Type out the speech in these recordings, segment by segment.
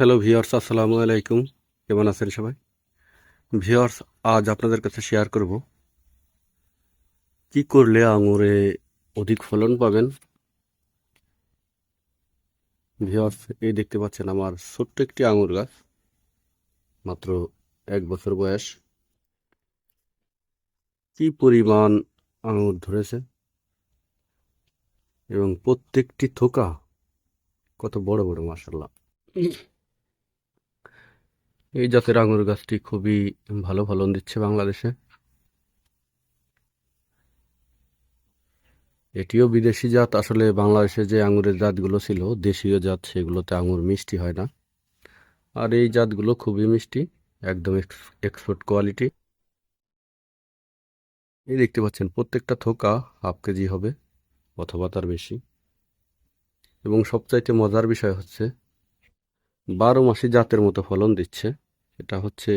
Hello viewers আসসালামু আলাইকুম। কেমন আছেন সবাই? ভিওর্স আজ আপনাদের কাছে শেয়ার করব। কি করলে আঙুরে অধিক ফলন পাবেন? ভিওর্স এই দেখতে পাচ্ছেন আমার ছোট্ট একটি আঙুর গাছ, মাত্র এক বছর বয়স। কি পরিমাণ আঙুর ধরেছে? এবং প্রত্যেকটি থোকা কত বড় বড় মাসাল্লাহ এই জাতের আঙুর গাছটি খুবই ভালো ফলন দিচ্ছে বাংলাদেশে। এটিও বিদেশি জাত। আসলে বাংলাদেশে যে আঙুরের জাতগুলো ছিল, দেশীয় জাত, সেগুলোতে আঙুর মিষ্টি হয় না। আর এই জাতগুলো খুবই মিষ্টি, একদম এক্সপোর্ট কোয়ালিটি। এই দেখতে পাচ্ছেন, প্রত্যেকটা থোকা হাফ কেজি হবে, অথবা তার বেশি। এবং সবচাইতে মজার বিষয় হচ্ছে বারো মাসে জাতের মতো ফলন দিচ্ছে। এটা হচ্ছে,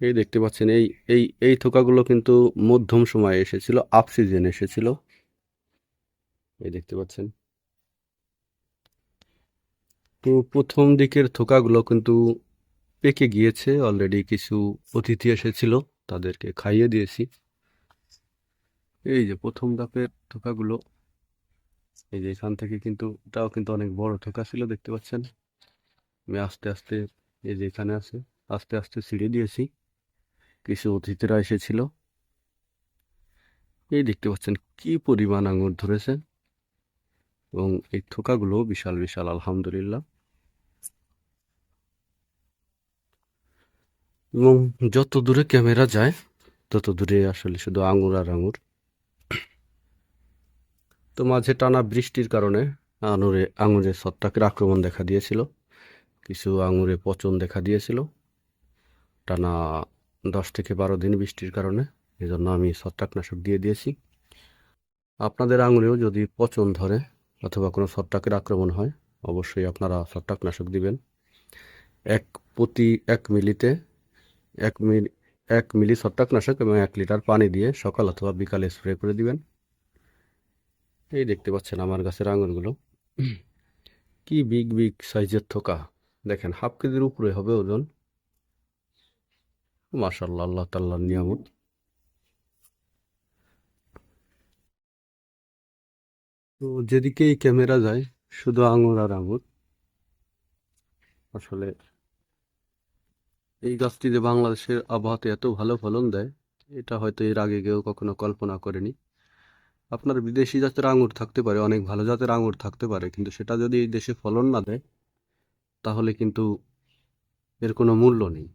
এই দেখতে পাচ্ছেন, এই এই এই থোকাগুলো কিন্তু মধ্যম সময়ে এসেছিল আপ সিজন এসেছিল। এই দেখতে পাচ্ছেন। তো প্রথম দিকের থোকাগুলো কিন্তু পেকে গিয়েছে অলরেডি কিছু অতিথি এসেছিল, তাদেরকে খাইয়ে দিয়েছি। এই যে প্রথম ধাপের থোকাগুলো এই যে এখান থেকে কিন্তু এটাও কিন্তু অনেক বড় থোকা ছিল, দেখতে পাচ্ছেন? আমি আস্তে আস্তে এই যে এখানে আছে, আস্তে আস্তে ছিঁড়ে দিয়েছি। কিছু অতিথিরা এসেছিল। এই দেখতে পাচ্ছেন কি পরিমাণ আঙুর ধরেছে এবং এই থোকাগুলো বিশাল বিশাল, আলহামদুলিল্লাহ। এবং যত দূরে ক্যামেরা যায়, তত দূরে আসলে শুধু আঙুর আর আঙুর। তো মাঝে টানা বৃষ্টির কারণে আঙুরে আঙুরে ছত্রাকের আক্রমণ দেখা দিয়েছিল। কিছু আঙুরে পচন দেখা দিয়েছিল। টানা দশ থেকে বারো দিন বৃষ্টির কারণে এই জন্য আমি ছত্রাকনাশক দিয়ে দিয়েছি। আপনাদের আঙুরেও যদি পচন ধরে অথবা কোনো ছত্রাকের আক্রমণ হয়, অবশ্যই আপনারা ছত্রাকনাশক দিবেন। এক প্রতি এক মিলিতে এক মিলি এক মিলি ছত্রাকনাশক এবং এক লিটার পানি দিয়ে সকাল অথবা বিকালে স্প্রে করে দিবেন। এই দেখতে পাচ্ছেন আমার গাছের আঙুরগুলো কি বিগ বিগ সাইজের থোকা। দেখেন, হাফ কেজির উপরে হবে ওজন। মাশাল্লাহ আল্লাহ তাল্লাহ নিয়ামত। তো যেদিকেই ক্যামেরা যায়, শুধু আঙুর আর আঙুর আসলে এই গাছটি যে বাংলাদেশের আবহাওয়াতে এত ভালো ফলন দেয়, এটা হয়তো এর আগে কেউ কখনো কল্পনা করেনি। আপনার বিদেশি জাতের আঙুর থাকতে পারে, অনেক ভালো জাতের আঙুর থাকতে পারে, কিন্তু সেটা যদি এই দেশে ফলন না দেয়, তাহলে কিন্তু এর কোনো মূল্য নেই।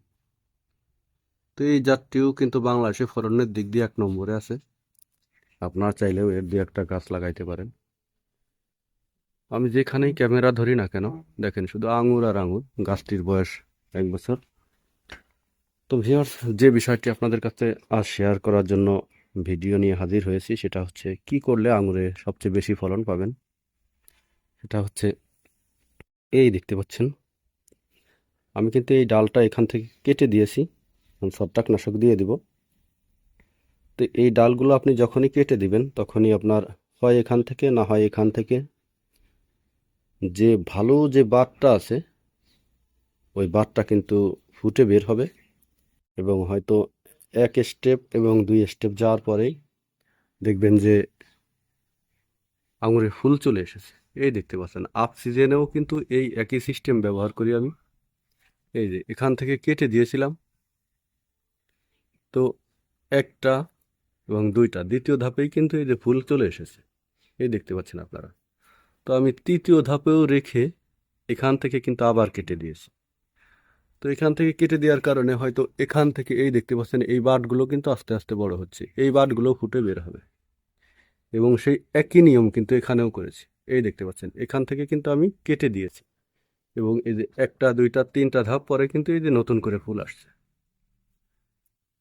তো এই জাতটিও কিন্তু বাংলাদেশে ফলনের দিক দিয়ে এক নম্বরে আছে। আপনার চাইলেও এর দিয়ে একটা গাছ লাগাইতে পারেন। আমি যেখানেই ক্যামেরা ধরি না কেন, দেখেন শুধু আঙুর আর আঙুর গাছটির বয়স এক বছর। তো ভিউয়ার্স যে বিষয়টি আপনাদের কাছে আর শেয়ার করার জন্য ভিডিও নিয়ে হাজির হয়েছি, সেটা হচ্ছে কি করলে আঙুরে সবচেয়ে বেশি ফলন পাবেন? সেটা হচ্ছে এই দেখতে পাচ্ছেন। আমি কিন্তু এই ডালটা এখান থেকে কেটে দিয়েছি ছত্রাকনাশক দিয়ে দিব। তো এই ডালগুলো আপনি যখনই কেটে দিবেন, তখনই আপনার হয় এখান থেকে, না হয় এখান থেকে, যে ভালো যে বাতটা আছে, ওই বাতটা কিন্তু ফুটে বের হবে এবং হয়তো এক স্টেপ এবং দুই স্টেপ যাওয়ার পরেই দেখবেন যে আঙুরে ফুল চলে এসেছে। এই দেখতে পাচ্ছেন আপ সিজনেও কিন্তু এই একই সিস্টেম ব্যবহার করি আমি। এই যে, এখান থেকে কেটে দিয়েছিলাম। তো একটা এবং দুইটা, দ্বিতীয় ধাপেই কিন্তু এই যে ফুল চলে এসেছে। এই দেখতে পাচ্ছেন আপনারা। তো আমি তৃতীয় ধাপেও রেখে এখান থেকে কিন্তু আবার কেটে দিয়েছি। তো এখান থেকে কেটে দেওয়ার কারণে হয়তো এখান থেকে এই দেখতে পাচ্ছেন এই বাটগুলো কিন্তু আস্তে আস্তে বড় হচ্ছে। এই বাটগুলো ফুটে বের হবে। এবং সেই একই নিয়ম কিন্তু এখানেও করেছি। এই দেখতে পাচ্ছেন, এখান থেকে কিন্তু আমি কেটে দিয়েছি। এবং এই যে একটা, দুইটা, তিনটা ধাপ পরে কিন্তু এই যে নতুন করে ফুল আসছে।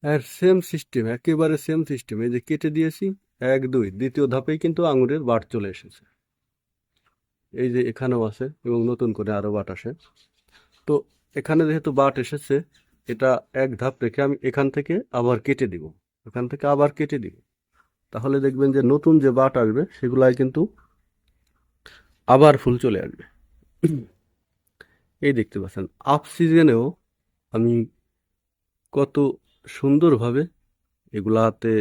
আর সেম সিস্টেম একেবারে সেম সিস্টেম এই যে কেটে দিয়েছি, এক, দুই, দ্বিতীয় ধাপেই কিন্তু আঙুরের বাট চলে এসেছে। এই যে এখানেও আছে এবং নতুন করে আরও বাট আসে। তো এখানে যেহেতু বাট এসেছে, এটা এক ধাপ রেখে আমি এখান থেকে আবার কেটে দিব। এখান থেকে আবার কেটে দিব। তাহলে দেখবেন যে নতুন যে বাট আসবে, সেগুলাই কিন্তু আবার ফুল চলে আসবে। এই দেখতে পাচ্ছেন, আপ সিজনেও আমি কত সুন্দরভাবে এগুলাতে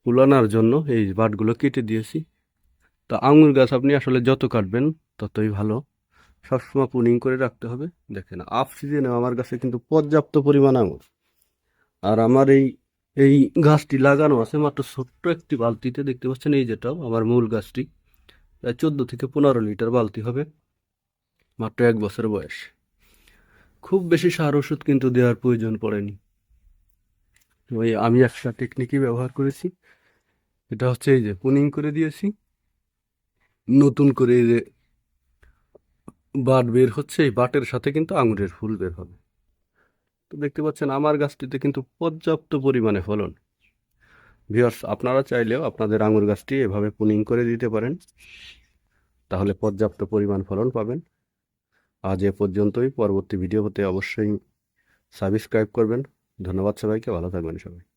ফুলানোর জন্য এই বাটগুলো কেটে দিয়েছি। তা আঙুর গাছ আপনি আসলে যত কাটবেন, ততই ভালো। সবসময় পুনিং করে রাখতে হবে। দেখেন আপ সিজনেও আমার গাছে কিন্তু পর্যাপ্ত পরিমাণ আঙুর আর আমার এই এই গাছটি লাগানো আছে মাত্র ছোট্ট একটি বালতিতে, দেখতে পাচ্ছেন এই যেটাও আমার মূল গাছটি। প্রায় চোদ্দ থেকে পনেরো লিটার বালতি হবে, মাত্র এক বছর বয়স। খুব বেশি সার ওষুধ কিন্তু দেওয়ার প্রয়োজন পড়েনি। ওই আমি একটা টেকনিকই ব্যবহার করেছি। এটা হচ্ছে এই যে পুনিং করে দিয়েছি। নতুন করে এই যে বাট বের হচ্ছে, এই বাটের সাথে কিন্তু আঙুরের ফুল বের হবে। তো দেখতে পাচ্ছেন, আমার গাছটিতে কিন্তু পর্যাপ্ত পরিমাণে ফলন। ভিউয়ার্স আপনারা চাইলেও আপনাদের আঙুর গাছটি এভাবে পুনিং করে দিতে পারেন। তাহলে পর্যাপ্ত পরিমাণ ফলন পাবেন। আজ এ পর্যন্তই, পরবর্তী ভিডিও হতে অবশ্যই সাবস্ক্রাইব করবেন। ধন্যবাদ সবাইকে, ভালো থাকবেন সবাই।